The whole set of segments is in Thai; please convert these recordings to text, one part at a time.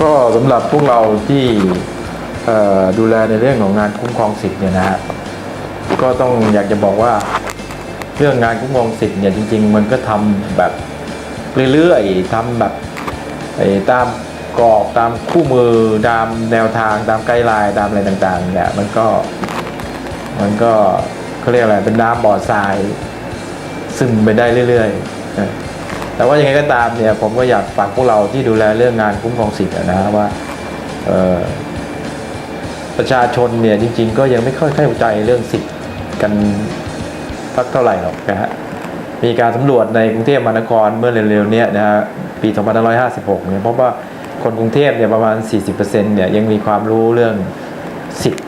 ก็สำหรับพวกเราที่ดูแลในเรื่องของงานคุ้มครองสิทธิ์เนี่ยนะฮะก็ต้องอยากจะบอกว่าเรื่องงานคุ้มครองสิทธิ์เนี่ยจริง ๆ มันก็ทำแบบเรื่อยๆทำแบบตามกรอบตามคู่มือตามแนวทางตามไกด์ไลน์ตามอะไรต่างๆเนี่ยมันก็มันก็เขาเรียกอะไรเป็นน้ำบ่อทรายซึมไปได้เรื่อยๆ แต่ว่ายังไงก็ตามเนี่ยผมก็อยากฝากพวกเราที่ดูแลเรื่องงานคุ้มครองสิทธิ์อะนะฮะว่าประชาชนเนี่ยจริง ๆ ก็ยังไม่ค่อยเข้าใจเรื่องสิทธิ์กันสักเท่าไหร่หรอกนะฮะมีการสำรวจในกรุงเทพมหานครเมื่อเร็วๆเนี้นะฮะปี 2556 เนี่ยพบว่าคนกรุงเทพเนี่ยประมาณ 40%เนี่ยยังมีความรู้เรื่องสิทธิ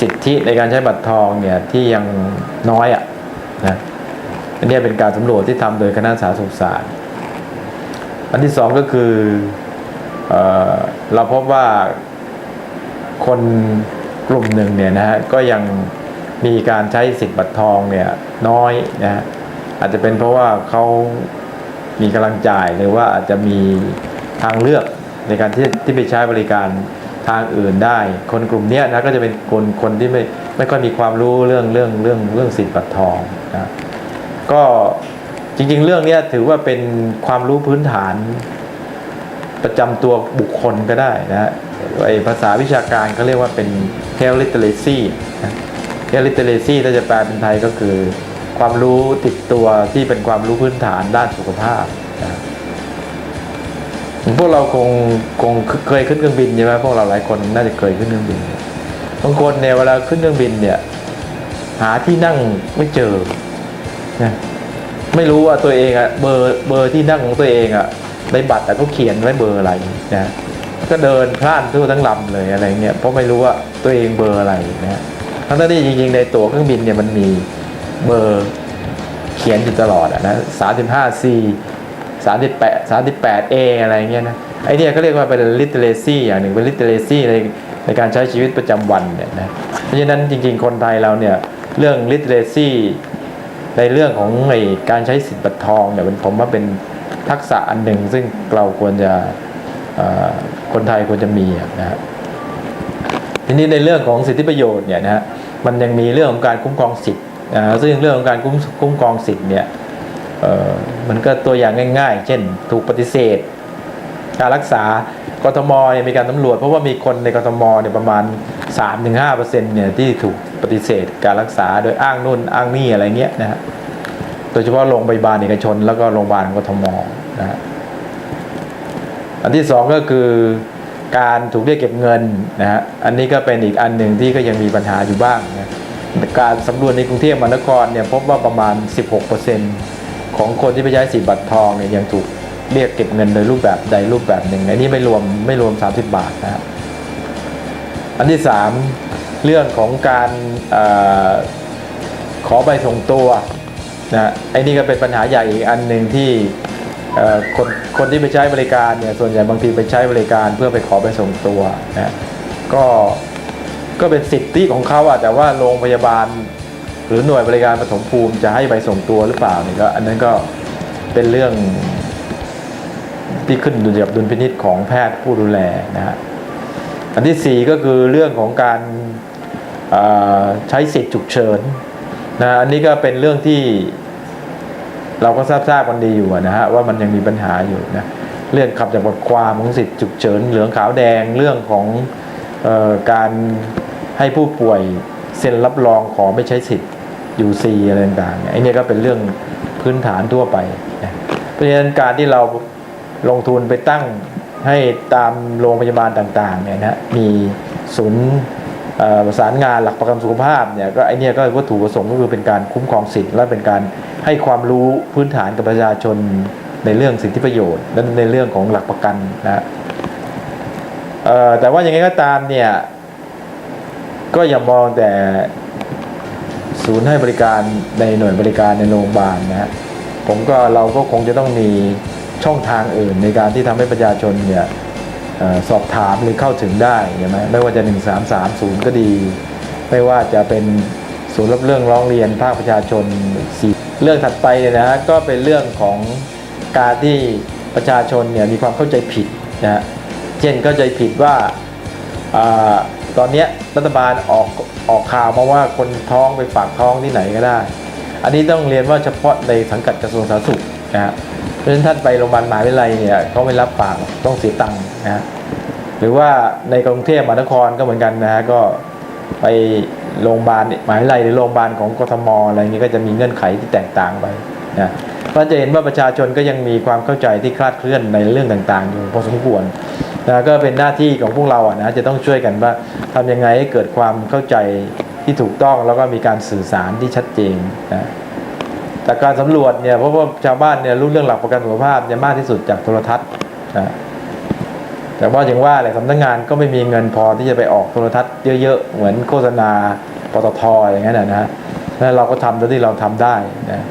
สิทธิในการใช้บัตรทองเนี่ยที่ยังน้อยอะนะ อันนี้เป็นการสำรวจที่ทำโดยคณะสาธารณสุขศาสตร์ อันที่สองก็คือเอเราพบว่าคนกลุ่มหนึ่งเนี่ยนะฮะก็ยังมีการใช้สิทธิ์บัตรทองเนี่ยน้อยนะฮะอาจจะเป็นเพราะว่าเขามีกำลังจ่ายหรือว่าอาจจะมีทางเลือกในการที่ที่ไปใช้บริการทางอื่นได้ คนกลุ่มนี้นะก็จะเป็นคนคนที่ไม่ไม่ค่อยมีความรู้เรื่องเรื่องเรื่องเรื่องสิทธิ์บัตรทองนะ ก็จริง ๆ เรื่องนี้ถือว่าเป็นความรู้พื้นฐานประจำตัวบุคคลก็ได้นะฮะไอภาษาวิชาการเขาเรียกว่าเป็น health literacy health literacy ถ้าจะแปลเป็นไทยก็คือ ความรู้ติดตัวที่เป็นความรู้พื้นฐานด้านสุขภาพนะพวกเราคงคงเคยขึ้นเครื่องบินใช่ไหมพวกเราหลายคนน่าจะเคยขึ้นเครื่องบินบางคนเนี่ยเวลาขึ้นเครื่องบินเนี่ย หาที่นั่งไม่เจอ นะไม่รู้ว่าตัวเองอะเบอร์เบอร์ที่นั่งของตัวเองอะในบัตรอะเขาเขียนไว้เบอร์อะไรนะก็เดินพลานทั่วทั้งลำเลยอะไรเงี้ยเพราะไม่รู้ว่าตัวเองเบอร์อะไรนะทั้งที่จริงๆในตั๋วเครื่องบินเนี่ยมันมีเบอร์เขียนอยู่ตลอดอะนะสามสิบห้า C สามสิบแปดสามสิบแปด A ออะไรเงี้ยนะไอเนี่ยเขาเรียกว่าเป็น literacy อย่างหนึ่งเป็น literacy ในในการใช้ชีวิตประจำวันเนี่ยนะเพราะฉะนั้นจริงๆคนไทยเราเนี่ยเรื่อง literacy ในเรื่องของไอการใช้สิทธิ์บัตรทองเนี่ยผมว่าเป็นทักษะอันหนึ่งซึ่งเราควรจะคนไทยควรจะมีอะนะฮะทีนี้ในเรื่องของสิทธิประโยชน์เนี่ยนะฮะมันยังมีเรื่องของการคุ้มครองสิทธิ์นะซึ่งเรื่องของการคุ้มคุ้มครองสิทธิ์เนี่ยมันก็ตัวอย่างง่าย ๆ เช่น ถูกปฏิเสธ การรักษากทมเนี่ยมีการตำรวจ เพราะว่ามีคนในกทมเนี่ยประมาณ 3-5%เนี่ยที่ถูกปฏิเสธการรักษาโดยอ้างนู่นอ้างนี่อะไรเงี้ยนะฮะโดยเฉพาะโรงพยาบาลเอกชน แล้วก็โรงพยาบาลกทมนะฮะอันที่สองก็คือการถูกเรียกเก็บเงินนะฮะอันนี้ก็เป็นอีกอันหนึ่งที่ก็ยังมีปัญหาอยู่บ้างนะการสำรวจในกรุงเทพมหานครเนี่ยพบว่าประมาณ 16%ของคนที่ไปใช้สิทธิ์บัตรทองเนี่ยยังถูกเรียกเก็บเงินโดยรูปแบบใดรูปแบบหนึ่งอันนี้ไม่รวมไม่รวม 30 บาทนะครับ อันที่สามเรื่องของการอขอใบส่งตัวนะไอ้นี่ก็เป็นปัญหาใหญ่อีกอันหนึ่งที่คนคนที่ไปใช้บริการเนี่ยส่วนใหญ่บางทีไปใช้บริการเพื่อไปขอใบส่งตัวนะก็ก็เป็นสิทธิของเขาอะแต่ว่าโรงพยาบาล หรือหน่วยบริการปฐมภูมิจะให้ใบส่งตัวหรือเปล่าเนี่ยก็อันนั้นก็เป็นเรื่องที่ขึ้นอยู่กับดุลพินิษของแพทย์ผู้ดูแลนะฮะ อันที่สี่ก็คือเรื่องของการใช้สิทธิ์ฉุกเฉินนะอันนี้ก็เป็นเรื่องที่เราก็ทราบทราบกันดีอยู่นะฮะว่ามันยังมีปัญหาอยู่นะเรื่องขับจากบทความของสิทธิ์ฉุกเฉินเหลืองขาวแดงเรื่องของออการให้ผู้ป่วยเซ็นรับรองขอไม่ใช้สิทธิ์ UC อะไรต่างๆไอ้เนี่ก็เป็นเรื่องพื้นฐานทั่วไปนะเพราะฉะนั้นการที่เราลงทุนไปตั้ง ให้ตามโรงพยาบาลต่างๆเนี่ยนะมีศูนย์ประสานงานหลักประกันสุขภาพเนี่ยก็ไอเนี่ยก็วัตถุประสงค์ก็คือเป็นการคุ้มครองสิทธิ์และเป็นการให้ความรู้พื้นฐานกับประชาชนในเรื่องสิทธิประโยชน์และในเรื่องของหลักประกันนะแต่ว่ายังไงก็ตามเนี่ยก็อย่ามองแต่ศูนย์ให้บริการในหน่วยบริการในโรงพยาบาลนะฮะผมก็เราก็คงจะต้องมี ช่องทางอื่น ในการที่ทำให้ประชาชนเนี่ยสอบถามหรือเข้าถึงได้ใช่ไหมไม่ว่าจะ 1330 ก็ดี ไม่ว่าจะเป็นศูนย์รับเรื่องร้องเรียนภาคประชาชนสี่เรื่องถัดไปเนี่ยนะฮะก็เป็นเรื่องของการที่ประชาชนเนี่ยมีความเข้าใจผิดนะฮะเช่นเข้าใจผิดว่าอตอนนี้รัฐบาลออกออกข่าวมาว่าคนท้องไปฝากท้องที่ไหนก็ได้ อันนี้ต้องเรียนว่าเฉพาะในสังกัดกระทรวงสาธารณสุขนะฮะ ราะฉะนั้นท่านไปโรงพยาบาลมหาวิทยาลัยเนี่ยเขาไม่รับฝากต้องเสียตังค์นะฮะหรือว่าในกรุงเทพมหานครก็เหมือนกันนะฮะก็ไปโรงพยาบาลมหาวิทยาลัยหรือโรงพยาบาลของกทมอะไรอย่างนี้ก็จะมีเงื่อนไขที่แตกต่างไปนะก็จะเห็นว่าประชาชนก็ยังมีความเข้าใจที่คลาดเคลื่อนในเรื่องต่างๆอยู่พอสมควรนะก็เป็นหน้าที่ของพวกเราอะนะจะต้องช่วยกันว่าทำยังไงให้เกิดความเข้าใจที่ถูกต้องแล้วก็มีการสื่อสารที่ชัดเจนนะ จากการสำรวจเนี่ยเพราะว่าชาวบ้านเนี่ยรู้เรื่องหลักประกันสุขภาพเนี่ยมากที่สุดจากโทรทัศน์นะแต่ว่าอย่างว่าแหละสำนักงานก็ไม่มีเงินพอที่จะไปออกโทรทัศน์เยอะๆเหมือนโฆษณาปตทอย่างนั้นนะนะแล้วเราก็ทำเท่าที่เราทำได้นะ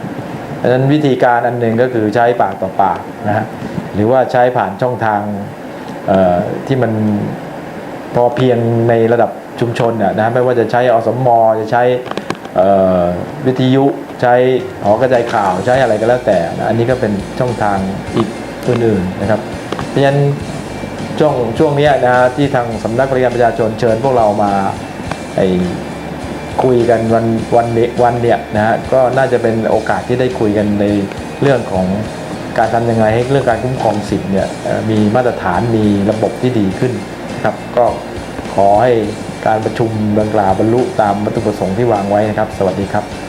ดังนั้นวิธีการอันหนึ่งก็คือใช้ปากต่อปากนะฮะหรือว่าใช้ผ่านช่องทางที่มันพอเพียงในระดับชุมชนน่ะนะไม่ว่าจะใช้อสมจะใช้วิทยุ ใช้หอกระจายข่าวใช้อะไรก็แล้วแต่นะอันนี้ก็เป็นช่องทางอีกอื่นๆนะครับ เพราะฉะนั้นช่วงช่วงนี้นะฮะที่ทางสำนักบริการประชาชนเชิญพวกเรามาไอคุยกันวันวันเนี้ยวันเนี่ยนะฮะก็น่าจะเป็นโอกาสที่ได้คุยกันในเรื่องของการทำยังไงให้เรื่องการคุ้มครองสิทธิ์เนี่ยมีมาตรฐานมีระบบที่ดีขึ้นครับก็ขอให้การประชุมดังกล่าวบรรลุตามวัตถุประสงค์ที่วางไว้นะครับ สวัสดีครับ